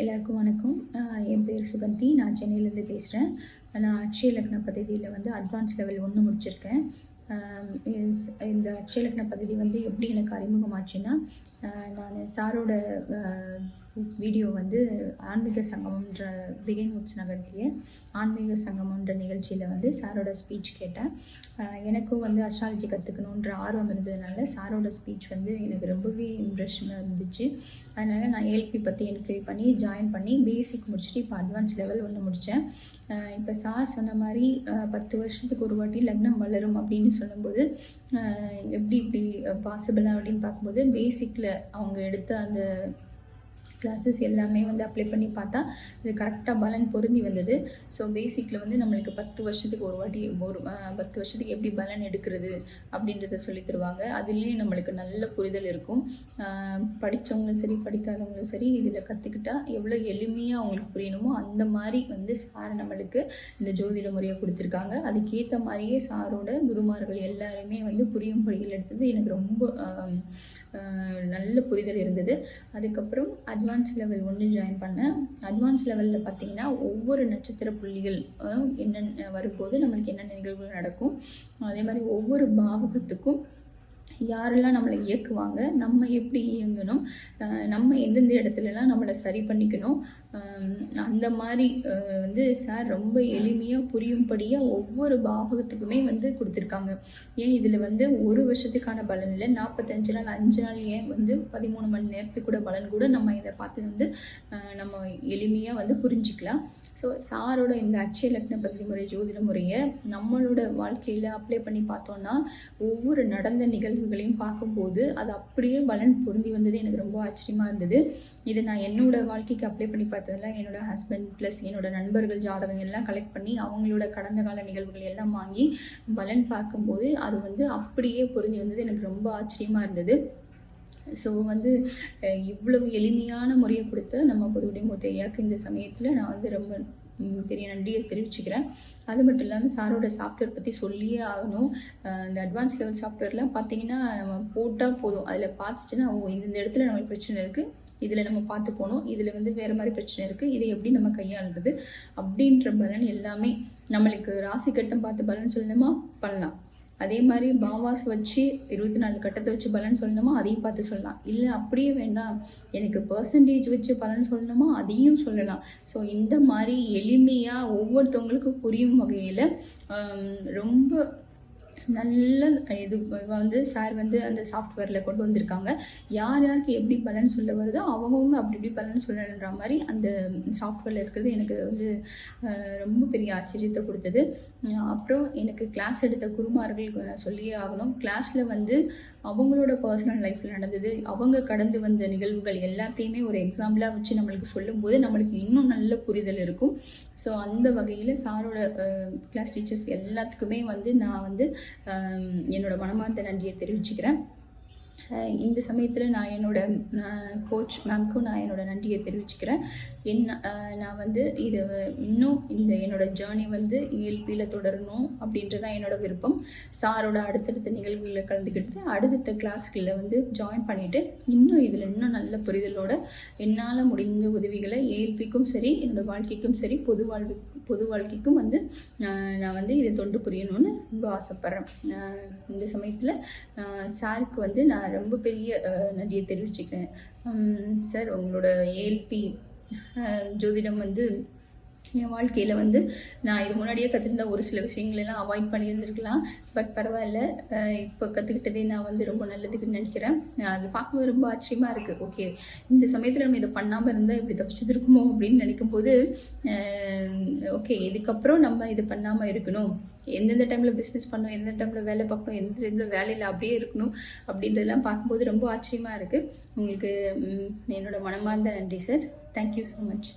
எல்லாருக்கும் வணக்கம். என் பேர் சுகந்தி. நான் சென்னையிலேருந்து பேசுகிறேன் நான் அக்ஷய லக்ன பதவியில் வந்து அட்வான்ஸ் லெவல் ஒன்று முடிச்சிருக்கேன். இந்த அக்ஷய லக்ன பதவி வந்து எப்படி எனக்கு அறிமுகமாச்சுன்னா நான் சாரோட வீடியோ வந்து ஆன்மீக சங்கமன்ற பிகின் உட்ஸ் நகர்த்திய ஆன்மீக சங்கமன்ற நிகழ்ச்சியில் வந்து சாரோட ஸ்பீச் கேட்டேன். எனக்கும் வந்து அஸ்ட்ராலஜி கற்றுக்கணுன்ற ஆர்வம் இருந்ததுனால சாரோட ஸ்பீச் வந்து எனக்கு ரொம்பவே இம்ப்ரெஷனாக இருந்துச்சு. அதனால் நான் ஏல்பி பற்றி என்கொயரி பண்ணி ஜாயின் பண்ணி பேசிக் முடிச்சுட்டு இப்போ அட்வான்ஸ் லெவல் ஒன்று முடித்தேன் இப்போ சார் சொன்ன மாதிரி பத்து வருஷத்துக்கு ஒரு வாட்டி லக்னம் வளரும் அப்படின்னு சொல்லும்போது எப்படி இப்படி பாசிபிளா அப்படின்னு பார்க்கும்போது பேசிக்கில் அவங்க எடுத்த அந்த கிளாஸஸ் எல்லாமே வந்து அப்ளை பண்ணி பார்த்தா இது கரெக்டாக பலன் பொருந்தி வந்தது. ஸோ பேசிக்கில் வந்து நம்மளுக்கு பத்து வருஷத்துக்கு ஒரு வாட்டி ஒரு பத்து வருஷத்துக்கு எப்படி பலன் எடுக்கிறது அப்படின்றத சொல்லி தருவாங்க. அதுலேயும் நம்மளுக்கு நல்ல புரிதல் இருக்கும். படித்தவங்களும் சரி படிக்காதவங்களும் சரி இதில் கற்றுக்கிட்டா எவ்வளோ எளிமையாக அவங்களுக்கு புரியணுமோ அந்த மாதிரி வந்து சார் நம்மளுக்கு இந்த ஜோதிட முறையை கொடுத்துருக்காங்க. அதுக்கேற்ற மாதிரியே சாரோட குருமார்கள் எல்லாருமே வந்து புரியும் படிகள் எடுத்தது. எனக்கு ரொம்ப நல்ல புரிதல் இருந்தது. அதுக்கப்புறம் அட்வான்ஸ் லெவல் ஒன்று ஜாயின் பண்ணேன். அட்வான்ஸ் லெவலில் பார்த்தீங்கன்னா ஒவ்வொரு நட்சத்திர புள்ளிகள் என்னென்ன வரும்போது நம்மளுக்கு என்னென்ன நிகழ்வுகள் நடக்கும். அதே மாதிரி ஒவ்வொரு பாவகத்துக்கும் யாரெல்லாம் நம்மளை இயக்குவாங்க நம்ம எப்படி இயங்கணும் நம்ம எந்தெந்த இடத்துலலாம் நம்மளை சரி பண்ணிக்கணும் அந்த மாதிரி வந்து சார் ரொம்ப எளிமையாக புரியும்படியாக ஒவ்வொரு பாவகத்துக்குமே வந்து கொடுத்துருக்காங்க. ஏன் இதில் வந்து ஒரு வருஷத்துக்கான பலன் இல்லை நாற்பத்தஞ்சு நாள் அஞ்சு நாள் ஏன் வந்து பதிமூணு மணி நேரத்துக்கு கூட பலன் கூட நம்ம இதை பார்த்து வந்து நம்ம எளிமையாக வந்து புரிஞ்சுக்கலாம். ஸோ சாரோட இந்த அச்சய லக்ன பக்தி முறை ஜோதிட முறையை நம்மளோட வாழ்க்கையில் அப்ளை பண்ணி பார்த்தோம்னா ஒவ்வொரு நடந்த நிகழ்வுகளையும் பார்க்கும்போது அது அப்படியே பலன் பொருந்தி வந்தது எனக்கு ரொம்ப ஆச்சரியமாக இருந்தது. இதை நான் என்னோட வாழ்க்கைக்கு அப்ளை பண்ணி பார்த்ததில்ல என்னோட ஹஸ்பண்ட் ப்ளஸ் என்னோட நண்பர்கள் ஜாதகம் எல்லாம் கலெக்ட் பண்ணி அவங்களோட கடந்த கால நிகழ்வுகள் எல்லாம் வாங்கி பலன் பார்க்கும்போது அது வந்து அப்படியே புரிஞ்சு வந்தது. எனக்கு ரொம்ப ஆச்சரியமாக இருந்தது. ஸோ வந்து இவ்வளவு எளிமையான முறையை கொடுத்த நம்ம புதுவுடைய முத்தையாக்கு இந்த சமயத்தில் நான் வந்து ரொம்ப பெரிய நன்றியை தெரிவிச்சுக்கிறேன். அது மட்டும் இல்லாமல் சாரோட சாஃப்ட்வேர் பற்றி சொல்லியே ஆகணும். இந்த அட்வான்ஸ் லெவல் சாஃப்ட்வேர்லாம் பார்த்தீங்கன்னா நம்ம போட்டால் போதும். அதில் பார்த்துச்சுன்னா ஓ இந்த இடத்துல நம்மளுக்கு பிரச்சனை இருக்குது இதில் நம்ம பார்த்து போகணும். இதில் வந்து வேறு மாதிரி பிரச்சனை இருக்குது இதை எப்படி நம்ம கையாளுறது அப்படின்ற பலன் எல்லாமே நம்மளுக்கு ராசி கட்டம் பார்த்து பலன் சொல்லணுமா? பண்ணலாம். அதே மாதிரி பாவாஸ் வச்சு இருபத்தி நாலு கட்டத்தை வச்சு பலன் சொல்லணுமா? அதையும் பார்த்து சொல்லலாம். இல்லை அப்படியே வேண்டாம். எனக்கு பர்சன்டேஜ் வச்சு பலன் சொல்லணுமா? அதையும் சொல்லலாம். ஸோ இந்த மாதிரி எளிமையாக ஒவ்வொருத்தவங்களுக்கும் புரியும் வகையில் ரொம்ப நல்ல இது வந்து சார் வந்து அந்த சாஃப்ட்வேரில் கொண்டு வந்திருக்காங்க. யார் யாருக்கு எப்படி பலன் சொல்ல வருதோ அவங்கவுங்க அப்படி இப்படி பலன் சொல்லணுன்ற மாதிரி அந்த சாஃப்ட்வேரில் இருக்கிறது எனக்கு வந்து ரொம்ப பெரிய ஆச்சரியத்தை கொடுத்தது. அப்புறம் எனக்கு கிளாஸ் எடுத்த குருமார்களுக்கு நான் சொல்லியே ஆகணும். கிளாஸில் வந்து அவங்களோட பர்சனல் லைஃப்பில் நடந்தது. அவங்க கடந்து வந்த நிகழ்வுகள் எல்லாத்தையுமே ஒரு எக்ஸாம்பிளாக வச்சு நம்மளுக்கு சொல்லும்போது நம்மளுக்கு இன்னும் நல்ல புரிதல் இருக்கும். ஸோ அந்த வகையில் சாரோட கிளாஸ் டீச்சர்ஸ் எல்லாத்துக்குமே வந்து நான் வந்து என்னோட மனமார்ந்த நன்றியை தெரிவிச்சுக்கிறேன். இந்த சமயத்தில் நான் என்னோட கோச் மேம்க்கும் நான் என்னோட நன்றியை தெரிவிச்சுக்கிறேன். என்ன நான் வந்து இது இன்னும் இந்த என்னோட ஜேர்னி வந்து இயல்பியில் தொடரணும் அப்படின்றது தான் என்னோட விருப்பம். சாரோட அடுத்தடுத்த நிகழ்வுகளில் கலந்துக்கிட்டு அடுத்தடுத்த கிளாஸ்களில் வந்து ஜாயின் பண்ணிவிட்டு இன்னும் இதில் இன்னும் நல்ல புரிதலோட என்னால் முடிந்த உதவிகளை ஏஎல்பிக்கும் சரி என்னோட வாழ்க்கைக்கும் சரி பொது வாழ்வு பொது வாழ்க்கைக்கும் வந்து நான் வந்து இதை தொண்டு புரியணும்னு ரொம்ப ஆசைப்பட்றேன். இந்த சமயத்தில் சாருக்கு வந்து நான் நான் ரொம்ப பெரிய நன்றியை தெரிவிச்சுக்கிறேன். சார் உங்களோட ஏல்பி ஜோதிடம் வந்து என் வாழ்க்கையில் வந்து நான் இது முன்னாடியே கற்றுருந்த ஒரு சில விஷயங்களெல்லாம் அவாய்ட் பண்ணியிருந்திருக்கலாம். பட் பரவாயில்ல. இப்போ கற்றுக்கிட்டதே நான் வந்து ரொம்ப நல்லதுக்குன்னு நினைக்கிறேன். அது பார்க்கும்போது ரொம்ப ஆச்சரியமாக இருக்குது ஓகே இந்த சமயத்தில் நம்ம இதை பண்ணாமல் இருந்தால் இப்படி தப்பிச்சதுருக்குமோ அப்படின்னு நினைக்கும் போது ஓகே இதுக்கப்புறம் நம்ம இது பண்ணாமல் இருக்கணும். எந்தெந்த டைமில் பிஸ்னஸ் பண்ணணும் எந்த டைமில் வேலை பார்க்கணும் எந்த டைமில் வேலையில் அப்படியே இருக்கணும் அப்படின்றதெல்லாம் பார்க்கும்போது ரொம்ப ஆச்சரியமாக இருக்குது உங்களுக்கு என்னோட மனமார்ந்த நன்றி சார் தேங்க்யூ ஸோ மச்